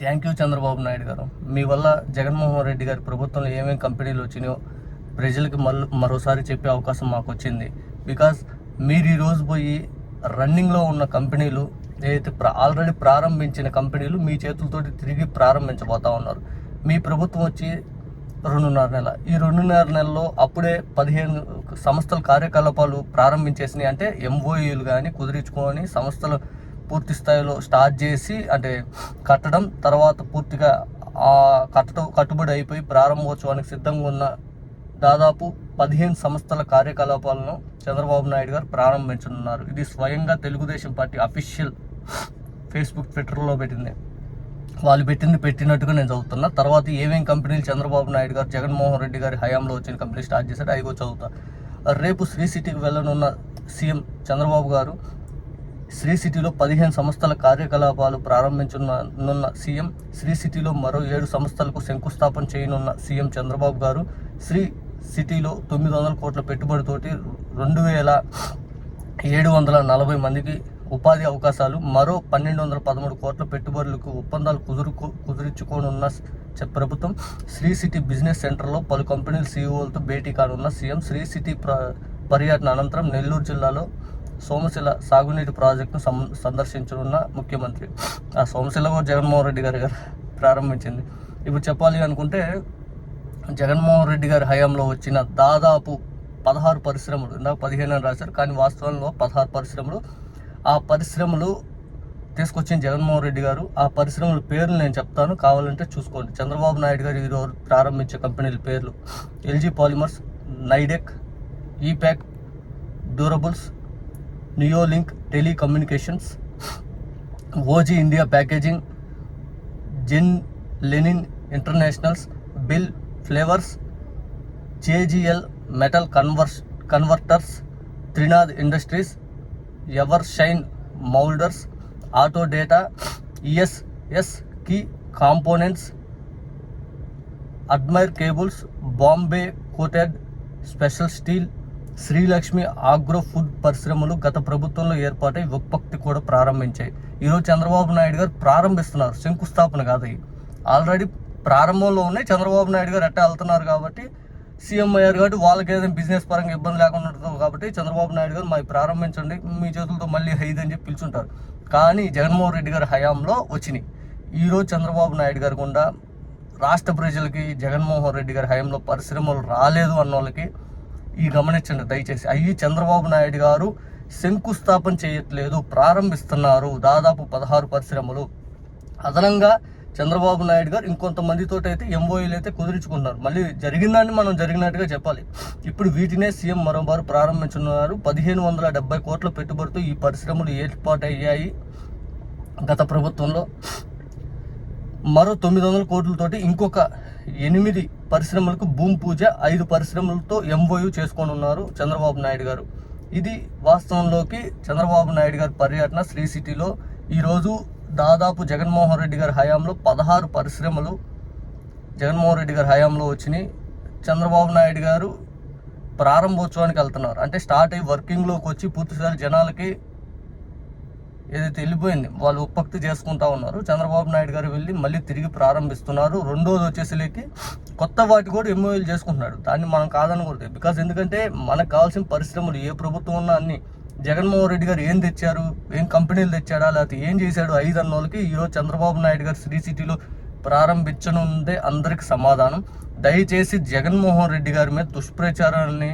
Thank you Chandrababu Naidu గారు. మీ వల్ల జగన్మోహన్ రెడ్డి గారి ప్రభుత్వంలో ఏమేమి కంపెనీలు వచ్చినాయో ప్రజలకు మళ్ళీ మరోసారి చెప్పే అవకాశం మాకు వచ్చింది. బికాస్ మీరు ఈరోజు పోయి రన్నింగ్లో ఉన్న కంపెనీలు ఏదైతే ప్ర ఆల్రెడీ ప్రారంభించిన కంపెనీలు మీ చేతులతోటి తిరిగి ప్రారంభించబోతా ఉన్నారు. మీ ప్రభుత్వం వచ్చి రెండున్నర నెల. ఈ రెండున్నర నెలలో అప్పుడే పదిహేను సంస్థల కార్యకలాపాలు ప్రారంభించేసినాయి. అంటే ఎంఓయూలు కానీ కుదిరించుకొని సంస్థలు పూర్తి స్థాయిలో స్టార్ట్ చేసి అంటే కట్టడం తర్వాత పూర్తిగా ఆ కట్టడం కట్టుబడి అయిపోయి ప్రారంభోత్సవానికి సిద్ధంగా ఉన్న దాదాపు పదిహేను సంస్థల కార్యకలాపాలను చంద్రబాబు నాయుడు గారు ప్రారంభించనున్నారు. ఇది స్వయంగా తెలుగుదేశం పార్టీ అఫీషియల్ ఫేస్బుక్ ట్విట్టర్లో పెట్టింది. వాళ్ళు పెట్టింది పెట్టినట్టుగా నేను చదువుతున్నా. తర్వాత ఏమేం కంపెనీలు చంద్రబాబు నాయుడు గారు జగన్మోహన్ రెడ్డి గారి హయాంలో వచ్చిన కంపెనీ స్టార్ట్ చేశారు అవి కూడా చదువుతా. రేపు శ్రీ సిటీకి వెళ్ళనున్న సీఎం చంద్రబాబు గారు శ్రీ సిటీలో పదిహేను సంస్థల కార్యకలాపాలు ప్రారంభించనున్న సీఎం శ్రీ సిటీలో మరో ఏడు సంస్థలకు శంకుస్థాపన చేయనున్న సీఎం చంద్రబాబు గారు శ్రీ సిటీలో తొమ్మిది వందల కోట్ల పెట్టుబడితోటి రెండు వేల ఏడు వందల నలభై మందికి ఉపాధి అవకాశాలు మరో పన్నెండు వందల పదమూడు కోట్ల పెట్టుబడులకు ఒప్పందాలు కుదురుకు కుదుర్చుకోనున్న ప్రభుత్వం శ్రీ సిటీ బిజినెస్ సెంటర్లో పలు కంపెనీల సీఈఓలతో భేటీ కానున్న సీఎం శ్రీ సిటీ ప్ర పర్యటన అనంతరం నెల్లూరు జిల్లాలో సోమశిల సాగునీటి ప్రాజెక్టును సం సందర్శించనున్న ముఖ్యమంత్రి. ఆ సోమశిల కూడా జగన్మోహన్ రెడ్డి గారి గారు ప్రారంభించింది. ఇప్పుడు చెప్పాలి అనుకుంటే జగన్మోహన్ రెడ్డి గారి హయాంలో వచ్చిన దాదాపు పదహారు పరిశ్రమలు ఇందాక పదిహేను అని రాశారు కానీ వాస్తవంలో పదహారు పరిశ్రమలు ఆ పరిశ్రమలు తీసుకొచ్చిన జగన్మోహన్ రెడ్డి గారు ఆ పరిశ్రమల పేర్లు నేను చెప్తాను కావాలంటే చూసుకోండి. చంద్రబాబు నాయుడు గారు ఈరోజు ప్రారంభించే కంపెనీల పేర్లు. LG polymers Nidec EPACK durables neo link telecommunications OG India packaging जिन Lenin internationals bill flavours J G L metal converse converters Trinad industries ever shine moulders auto data E S S Kay components admire cables Bombay coated special steel Srilakshmi agro food పరిశ్రమలు గత ప్రభుత్వంలో ఏర్పాటై ఉత్పత్తి కూడా ప్రారంభించాయి. ఈరోజు చంద్రబాబు నాయుడు గారు ప్రారంభిస్తున్నారు శంకుస్థాపన కాదు ఆల్రెడీ ప్రారంభంలోనే చంద్రబాబు నాయుడు గారు ఎట్టా వెళ్తున్నారు కాబట్టి సీఎం అయ్యారు కాబట్టి వాళ్ళకి ఏదైనా బిజినెస్ పరంగా ఇబ్బంది లేకుండా ఉంటుంది కాబట్టి చంద్రబాబు నాయుడు గారు మాది ప్రారంభించండి మీ చేతులతో మళ్ళీ హైదని అని చెప్పి పిలుచుంటారు. కానీ జగన్మోహన్ రెడ్డి గారి హయాంలో వచ్చినాయి. ఈరోజు చంద్రబాబు నాయుడు గారు గుండా రాష్ట్ర ప్రజలకి జగన్మోహన్ రెడ్డి గారి హయాంలో పరిశ్రమలు రాలేదు అన్న వాళ్ళకి ఈ గమనించండి దయచేసి. అయ్యి చంద్రబాబు నాయుడు గారు శంకుస్థాపన చేయట్లేదు ప్రారంభిస్తున్నారు. దాదాపు పదహారు పరిశ్రమలు. అదనంగా చంద్రబాబు నాయుడు గారు ఇంకొంతమందితో అయితే ఎంఓఏలు అయితే కుదిరించుకున్నారు. మళ్ళీ జరిగిందాన్ని మనం జరిగినట్టుగా చెప్పాలి. ఇప్పుడు వీటినే సీఎం మరోమారు ప్రారంభించున్నారు పదిహేను వందల డెబ్బై కోట్ల పెట్టుబడితో ఈ పరిశ్రమలు ఏర్పాటయ్యాయి గత ప్రభుత్వంలో. మరో తొమ్మిది వందల కోట్లతోటి ఇంకొక ఎనిమిది పరిశ్రమలకు భూమి పూజ ఐదు పరిశ్రమలతో ఎంఓయు చేసుకొని ఉన్నారు చంద్రబాబు నాయుడు గారు. ఇది వాస్తవంలోకి చంద్రబాబు నాయుడు గారి పర్యటన శ్రీ సిటీలో ఈరోజు దాదాపు జగన్మోహన్ రెడ్డి గారి హయాంలో పదహారు పరిశ్రమలు జగన్మోహన్ రెడ్డి గారి హయాంలో వచ్చినాయి. చంద్రబాబు నాయుడు గారు ప్రారంభోత్సవానికి వెళ్తున్నారు. అంటే స్టార్ట్ అయ్యి వర్కింగ్లోకి వచ్చి పూర్తిసారి జనాలకి ఏదైతే వెళ్ళిపోయింది వాళ్ళు ఉప్పక్తి చేసుకుంటా ఉన్నారు. చంద్రబాబు నాయుడు గారు వెళ్ళి మళ్ళీ తిరిగి ప్రారంభిస్తున్నారు. రెండోది వచ్చేసరికి కొత్త వాటి కూడా ఎంఓఎల్ చేసుకుంటున్నాడు. దాన్ని మనం కాదనకూడదు. బికాస్ ఎందుకంటే మనకు కావాల్సిన పరిశ్రమలు ఏ ప్రభుత్వం ఉన్నా అన్ని జగన్మోహన్ రెడ్డి గారు ఏం తెచ్చారు? ఏం కంపెనీలు తెచ్చాడా? లేకపోతే ఏం చేశాడు? ఐదు అన్న వాళ్ళకి ఈరోజు చంద్రబాబు నాయుడు గారు శ్రీ సిటీలో ప్రారంభించనుందే అందరికి సమాధానం. దయచేసి జగన్మోహన్ రెడ్డి గారి మీద దుష్ప్రచారాన్ని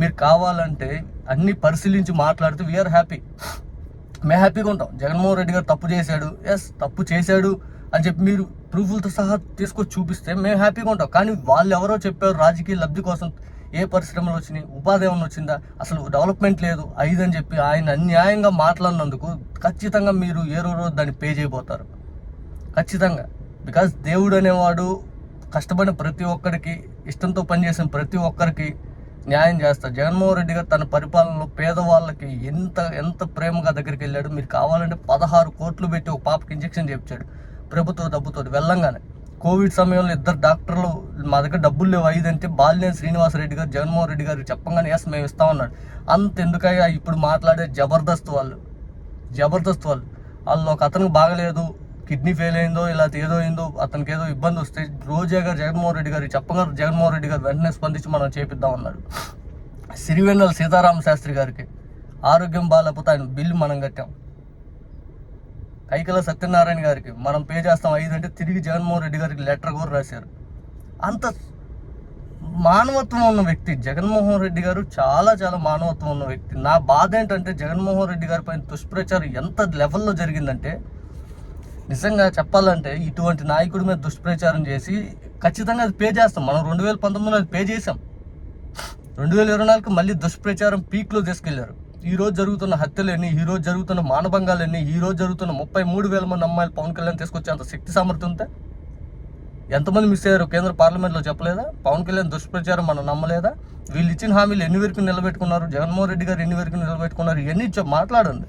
మీరు కావాలంటే అన్ని పరిశీలించి మాట్లాడితే వీఆర్ హ్యాపీ మేము హ్యాపీగా ఉంటాం. జగన్మోహన్ రెడ్డి గారు తప్పు చేశాడు. ఎస్ తప్పు చేశాడు అని చెప్పి మీరు ప్రూఫ్లతో సహా తీసుకొచ్చి చూపిస్తే మేము హ్యాపీగా ఉంటాం. కానీ వాళ్ళు ఎవరో చెప్పారు రాజకీయ లబ్ధి కోసం ఏ పరిశ్రమలు వచ్చినాయి ఉపాధి ఏమైనా వచ్చిందా అసలు డెవలప్మెంట్ లేదు ఐదు అని చెప్పి ఆయన అన్యాయంగా మాట్లాడినందుకు ఖచ్చితంగా మీరు ఏ రోజు దాన్ని పే చేయబోతారు. ఖచ్చితంగా. బికాజ్ దేవుడు అనేవాడు కష్టపడిన ప్రతి ఒక్కరికి ఇష్టంతో పనిచేసిన ప్రతి ఒక్కరికి న్యాయం చేస్తారు. జగన్మోహన్ రెడ్డి గారు తన పరిపాలనలో పేదవాళ్ళకి ఎంత ఎంత ప్రేమగా దగ్గరికి వెళ్ళాడు. మీరు కావాలంటే పదహారు కోట్లు పెట్టి ఒక పాపకి ఇంజెక్షన్ చేయించాడు ప్రభుత్వ డబ్బుతో వెళ్ళంగానే కోవిడ్ సమయంలో ఇద్దరు డాక్టర్లు మా దగ్గర డబ్బులు లేవు. ఐదు అంటే బాలినేని శ్రీనివాసరెడ్డి గారు జగన్మోహన్ రెడ్డి గారు చెప్పంగానే ఎస్ మేము ఇస్తామన్నాడు అంత ఎందుకయ్యా? ఇప్పుడు మాట్లాడే జబర్దస్త్ వాళ్ళు జబర్దస్త్ వాళ్ళు. వాళ్ళు ఒక అతనికి బాగలేదు. కిడ్నీ ఫెయిల్ అయిందో ఇలా ఏదో అయిందో అతనికి ఏదో ఇబ్బంది వస్తే రోజా గారు జగన్మోహన్ రెడ్డి గారు చెప్పగారు జగన్మోహన్ రెడ్డి గారు వెంటనే స్పందించి మనం చేపిద్దాం అన్నాడు. సిరివెన్నెల సీతారామ శాస్త్రి గారికి ఆరోగ్యం బాగాలేకపోతే ఆయన బిల్లు మనం కట్టాం. కైకల సత్యనారాయణ గారికి మనం పే చేస్తాం ఐదు అంటే తిరిగి జగన్మోహన్ రెడ్డి గారికి లెటర్ కూడా రాశారు. అంత మానవత్వం ఉన్న వ్యక్తి జగన్మోహన్ రెడ్డి గారు చాలా చాలా మానవత్వం ఉన్న వ్యక్తి. నా బాధ ఏంటంటే జగన్మోహన్ రెడ్డి గారి పైన దుష్ప్రచారం ఎంత లెవెల్లో జరిగిందంటే నిజంగా చెప్పాలంటే ఇటువంటి నాయకుడి మీద దుష్ప్రచారం చేసి ఖచ్చితంగా అది పే చేస్తాం. మనం రెండు వేల పంతొమ్మిదిలో అది పే చేసాం రెండు వేల ఇరవై నాలుగు మళ్ళీ దుష్ప్రచారం పీక్లో తీసుకెళ్ళారు. ఈ రోజు జరుగుతున్న హత్యలన్నీ ఈరోజు ఈ రోజు జరుగుతున్న మానభంగాలు ఎన్ని ఈ రోజు జరుగుతున్న ముప్పై మూడు వేల మంది అమ్మాయిలు పవన్ కళ్యాణ్ తీసుకొచ్చే అంత శక్తి సామర్థ్యం ఉంటే ఎంతమంది మిస్ అయ్యారు కేంద్ర పార్లమెంట్లో చెప్పలేదా? పవన్ కళ్యాణ్ దుష్ప్రచారం మనం నమ్మలేదా? వీళ్ళు ఇచ్చిన హామీలు ఎన్ని వరకు నిలబెట్టుకున్నారు? జగన్మోహన్ రెడ్డి గారు ఎన్ని వరకు నిలబెట్టుకున్నారు? ఇవన్నీ మాట్లాడండి.